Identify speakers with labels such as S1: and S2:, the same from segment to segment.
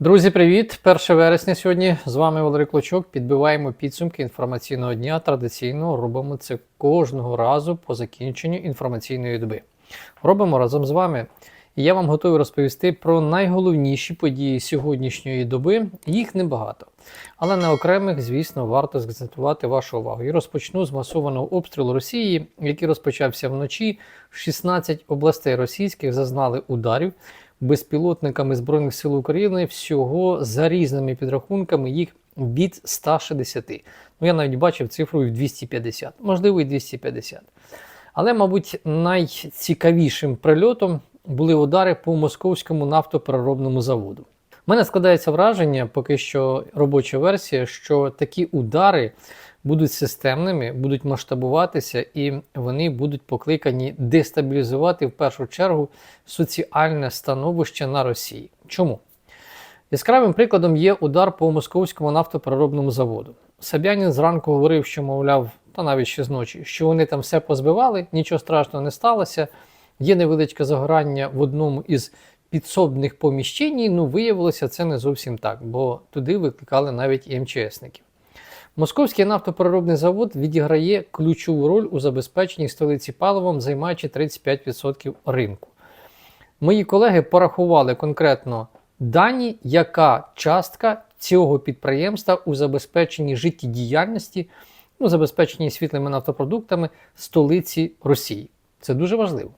S1: Друзі, привіт! 1 вересня сьогодні з вами Валерій Клочок. Підбиваємо підсумки інформаційного дня. Традиційно робимо це кожного разу по закінченню інформаційної доби. Робимо разом з вами. І я вам готовий розповісти про найголовніші події сьогоднішньої доби. Їх небагато. Але на окремих, звісно, варто закцентувати вашу увагу. І розпочну з масованого обстрілу Росії, який розпочався вночі. 16 областей російських зазнали ударів безпілотниками Збройних сил України всього за різними підрахунками їх від 160. Ну, я навіть бачив цифру в 250, можливо, і 250. Але, мабуть, найцікавішим прильотом були удари по московському нафтопереробному заводу. У мене складається враження, поки що робоча версія, що такі удари будуть системними, будуть масштабуватися, і вони будуть покликані дестабілізувати в першу чергу соціальне становище на Росії. Чому? Яскравим прикладом є удар по московському нафтопереробному заводу. Собянін зранку говорив, що, мовляв, та навіть ще зночі, що вони там все позбивали, нічого страшного не сталося. Є невеличке загорання в одному із підсобних поміщень, ну виявилося це не зовсім так, бо туди викликали навіть і МЧСників. Московський нафтопереробний завод відіграє ключову роль у забезпеченні столиці паливом, займаючи 35% ринку. Мої колеги порахували конкретно дані, яка частка цього підприємства у забезпеченні життєдіяльності, ну, забезпеченні світлими нафтопродуктами столиці Росії. Це дуже важливо.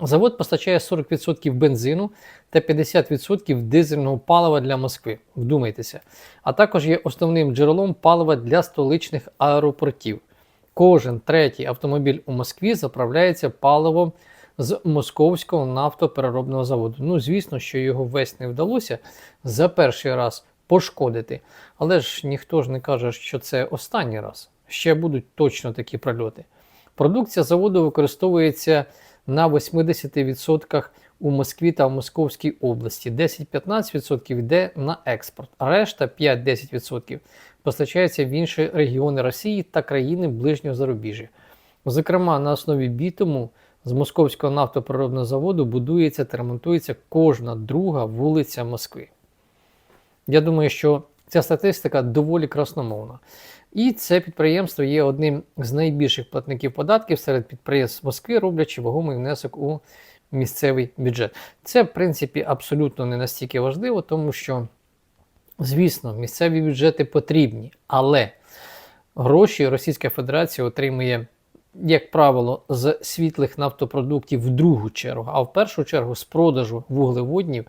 S1: Завод постачає 40% бензину та 50% дизельного палива для Москви. Вдумайтеся. А також є основним джерелом палива для столичних аеропортів. Кожен третій автомобіль у Москві заправляється паливом з московського нафтопереробного заводу. Ну, звісно, що його весь не вдалося за перший раз пошкодити. Але ж ніхто ж не каже, що це останній раз. Ще будуть точно такі прольоти. Продукція заводу використовується на 80% у Москві та в Московській області, 10-15% йде на експорт, а решта 5-10% постачається в інші регіони Росії та країни ближнього зарубіжжя. Зокрема, на основі бітуму з московського нафтопереробного заводу будується та ремонтується кожна друга вулиця Москви. Я думаю, що ця статистика доволі красномовна. І це підприємство є одним з найбільших платників податків серед підприємств Москви, роблячи вагомий внесок у місцевий бюджет. Це, в принципі, абсолютно не настільки важливо, тому що, звісно, місцеві бюджети потрібні, але гроші Російська Федерація отримує. Як правило, з світлих нафтопродуктів в другу чергу, а в першу чергу з продажу вуглеводнів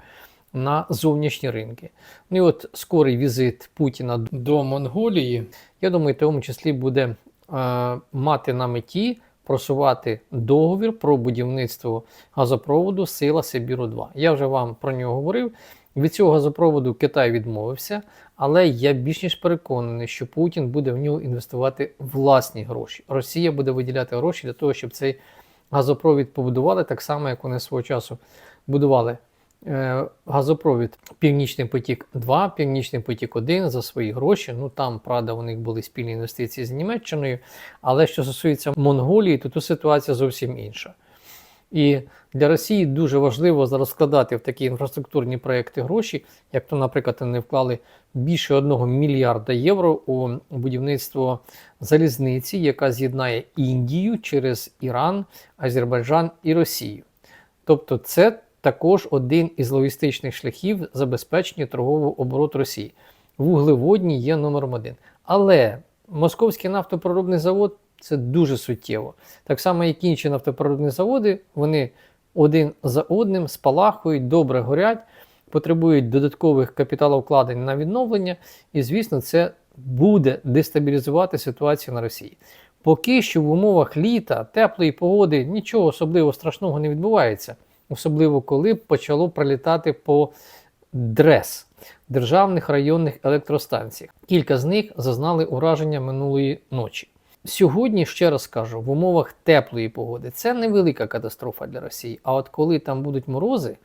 S1: на зовнішні ринки. Ну і от скорий візит Путіна до Монголії, я думаю, в тому числі буде е, мати на меті просувати договір про будівництво газопроводу Сила Сибіру 2. Я вже вам про нього говорив. Від цього газопроводу Китай відмовився, але я більш ніж переконаний, що Путін буде в нього інвестувати власні гроші. Росія буде виділяти гроші для того, щоб цей газопровід побудували так само, як вони свого часу будували газопровід Північний потік 2, Північний потік 1 за свої гроші. Ну там, правда, у них були спільні інвестиції з Німеччиною. Але що стосується Монголії, то тут ситуація зовсім інша. І для Росії дуже важливо зараз складати в такі інфраструктурні проекти гроші, як то, наприклад, вони вклали більше 1 мільярда євро у будівництво залізниці, яка з'єднає Індію через Іран, Азербайджан і Росію. Тобто, це також один із логістичних шляхів забезпечення торгового обороту Росії. Вуглеводні є номером один. Але Московський нафтопроробний завод це дуже суттєво. Так само, як інші нафтопроробні заводи, вони один за одним спалахують, добре горять, потребують додаткових капіталовкладень на відновлення, і, звісно, це буде дестабілізувати ситуацію на Росії. Поки що в умовах літа, теплої погоди нічого особливо страшного не відбувається особливо коли почало пролітати по ДРЕС державних районних електростанціях. Кілька з них зазнали ураження минулої ночі. Сьогодні, ще раз кажу, в умовах теплої погоди це невелика катастрофа для Росії. А от коли там будуть морози,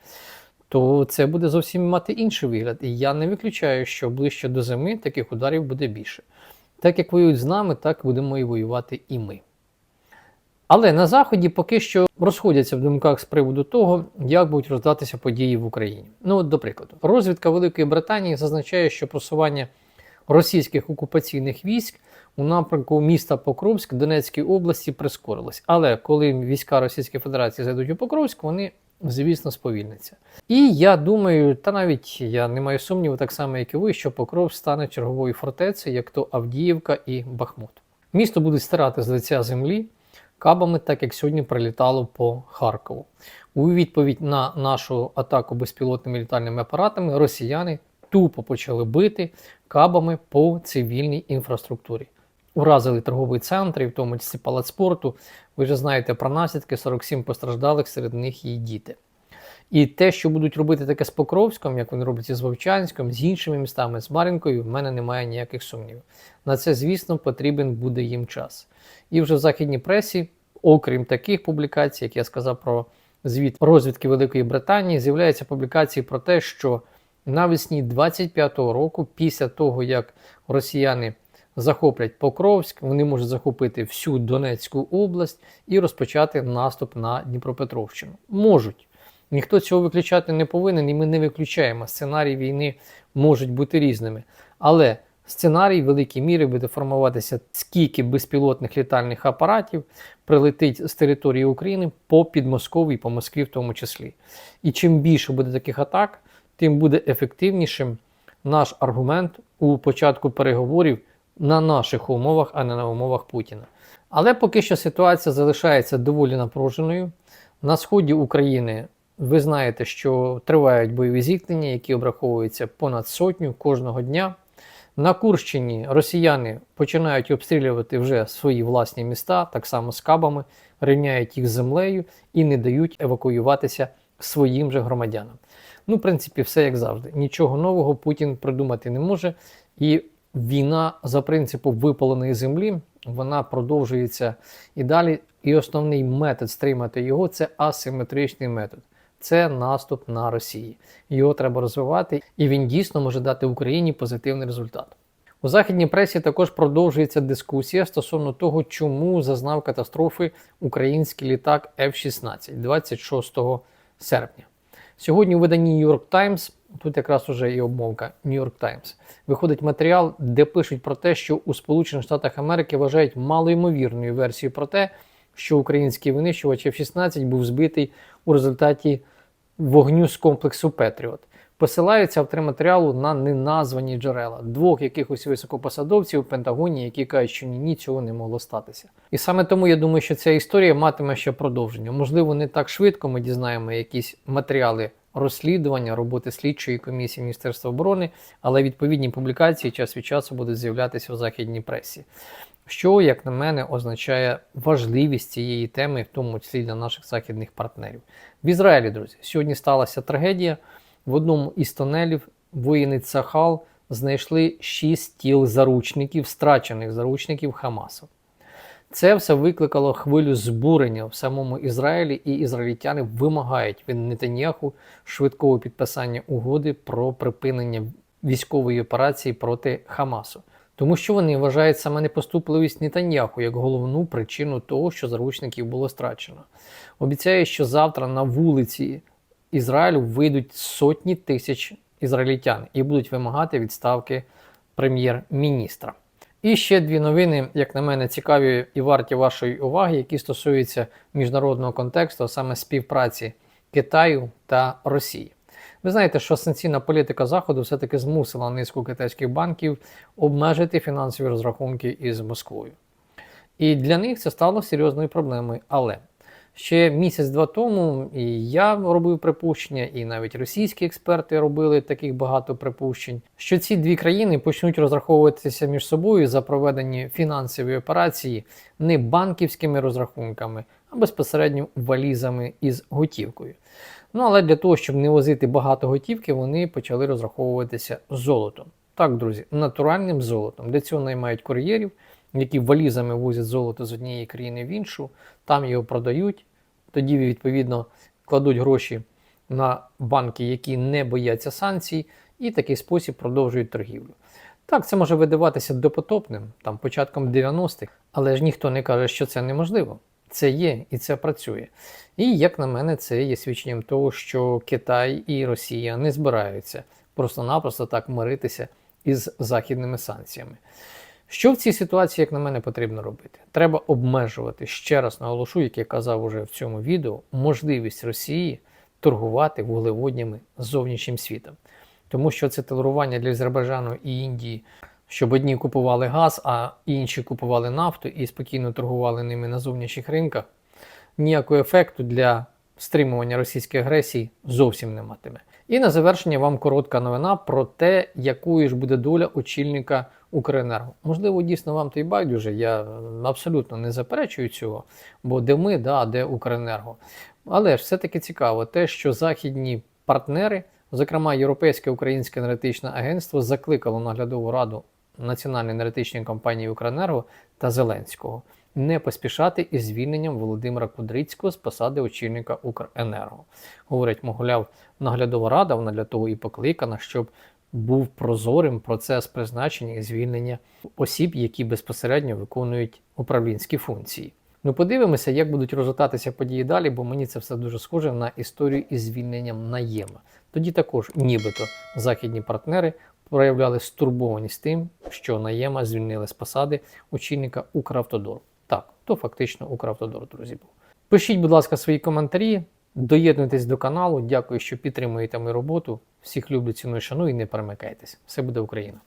S1: то це буде зовсім мати інший вигляд. І я не виключаю, що ближче до зими таких ударів буде більше. Так як воюють з нами, так будемо і воювати і ми. Але на Заході поки що розходяться в думках з приводу того, як будуть роздатися події в Україні. Ну, от, до прикладу, розвідка Великої Британії зазначає, що просування російських окупаційних військ у напрямку міста Покровськ Донецької області прискорилось. Але коли війська Російської Федерації зайдуть у Покровськ, вони, звісно, сповільняться. І я думаю, та навіть я не маю сумніву, так само як і ви, що Покров стане черговою фортецею, як то Авдіївка і Бахмут. Місто будуть стирати з лиця землі кабами, так як сьогодні прилітало по Харкову. У відповідь на нашу атаку безпілотними літальними апаратами росіяни тупо почали бити кабами по цивільній інфраструктурі. Уразили торговий центр, і в тому числі палац спорту. Ви вже знаєте про наслідки 47 постраждалих, серед них і діти. І те, що будуть робити таке з Покровськом, як вони роблять із Вовчанськом, з іншими містами, з Мар'їнкою, в мене немає ніяких сумнівів. На це, звісно, потрібен буде їм час. І вже в західній пресі, окрім таких публікацій, як я сказав про звіт розвідки Великої Британії, з'являються публікації про те, що навесні 25-го року, після того, як росіяни захоплять Покровськ, вони можуть захопити всю Донецьку область і розпочати наступ на Дніпропетровщину. Можуть. Ніхто цього виключати не повинен, і ми не виключаємо. Сценарії війни можуть бути різними. Але сценарій в великій мірі буде формуватися, скільки безпілотних літальних апаратів прилетить з території України по Підмосков'ї, по Москві в тому числі. І чим більше буде таких атак, тим буде ефективнішим наш аргумент у початку переговорів на наших умовах, а не на умовах Путіна. Але поки що ситуація залишається доволі напруженою. На сході України ви знаєте, що тривають бойові зіткнення, які обраховуються понад сотню кожного дня. На Курщині росіяни починають обстрілювати вже свої власні міста, так само з кабами, рівняють їх з землею і не дають евакуюватися своїм же громадянам. Ну, в принципі, все як завжди. Нічого нового Путін придумати не може. І війна за принципом випаленої землі вона продовжується і далі. І основний метод стримати його це асиметричний метод. Це наступ на Росії. Його треба розвивати, і він дійсно може дати Україні позитивний результат. У західній пресі також продовжується дискусія стосовно того, чому зазнав катастрофи український літак F-16 26 серпня. Сьогодні у виданні New York Times, тут якраз уже і обмовка New York Times, виходить матеріал, де пишуть про те, що у Сполучених Штатах Америки вважають малоймовірною версією про те, що український винищувач F-16 був збитий у результаті вогню з комплексу Петріот. Посилаються матеріалу на неназвані джерела двох якихось високопосадовців у Пентагоні, які кажуть, що ні, ні, цього не могло статися. І саме тому я думаю, що ця історія матиме ще продовження. Можливо, не так швидко ми дізнаємо якісь матеріали розслідування роботи слідчої комісії Міністерства оборони, але відповідні публікації час від часу будуть з'являтися в західній пресі. Що, як на мене, означає важливість цієї теми, в тому числі для наших західних партнерів. В Ізраїлі, друзі, сьогодні сталася трагедія. В одному із тонелів воїни Цахал знайшли шість тіл заручників, страчених заручників Хамасу. Це все викликало хвилю збурення в самому Ізраїлі, і ізраїльтяни вимагають від Нетаньяху швидкого підписання угоди про припинення військової операції проти Хамасу. Тому що вони вважають саме непоступливість Нетаньяху як головну причину того, що заручників було страчено. Обіцяє, що завтра на вулиці Ізраїлю вийдуть сотні тисяч ізраїльтян і будуть вимагати відставки прем'єр-міністра. І ще дві новини, як на мене, цікаві і варті вашої уваги, які стосуються міжнародного контексту, а саме співпраці Китаю та Росії. Ви знаєте, що санкційна політика Заходу все-таки змусила низку китайських банків обмежити фінансові розрахунки із Москвою. І для них це стало серйозною проблемою. Але ще місяць-два тому і я робив припущення, і навіть російські експерти робили таких багато припущень, що ці дві країни почнуть розраховуватися між собою за проведені фінансові операції не банківськими розрахунками, а безпосередньо валізами із готівкою. Ну, але для того, щоб не возити багато готівки, вони почали розраховуватися золотом. Так, друзі, натуральним золотом. Для цього наймають кур'єрів, які валізами возять золото з однієї країни в іншу, там його продають, тоді, відповідно, кладуть гроші на банки, які не бояться санкцій, і такий спосіб продовжують торгівлю. Так, це може видаватися допотопним, там початком 90-х, але ж ніхто не каже, що це неможливо. Це є і це працює. І як на мене, це є свідченням того, що Китай і Росія не збираються просто-напросто так миритися із західними санкціями. Що в цій ситуації, як на мене, потрібно робити? Треба обмежувати, ще раз наголошу, як я казав уже в цьому відео, можливість Росії торгувати вуглеводнями з зовнішнім світом. Тому що це толерування для Азербайджану і Індії, щоб одні купували газ, а інші купували нафту і спокійно торгували ними на зовнішніх ринках, ніякого ефекту для стримування російської агресії зовсім не матиме. І на завершення вам коротка новина про те, якою ж буде доля очільника Укренерго. Можливо, дійсно вам то й байдуже, я абсолютно не заперечую цього, бо де ми, да, де Укренерго. Але ж все-таки цікаво те, що західні партнери, зокрема Європейське Українське енергетичне агентство, закликало наглядову раду Національної енергетичної компанії Укренерго та Зеленського не поспішати із звільненням Володимира Кудрицького з посади очільника Укренерго. Говорять, мовляв, наглядова рада вона для того і покликана, щоб був прозорим процес призначення і звільнення осіб, які безпосередньо виконують управлінські функції. Ну, подивимося, як будуть розвиватися події далі, бо мені це все дуже схоже на історію із звільненням наєма. Тоді також, нібито, західні партнери проявляли стурбованість тим, що наєма звільнили з посади очільника Укравтодору. То фактично Укравтодор, друзі, був. Пишіть, будь ласка, свої коментарі, доєднуйтесь до каналу. Дякую, що підтримуєте мою роботу. Всіх люблю, ціную, шаную і не перемикайтесь. Все буде Україна!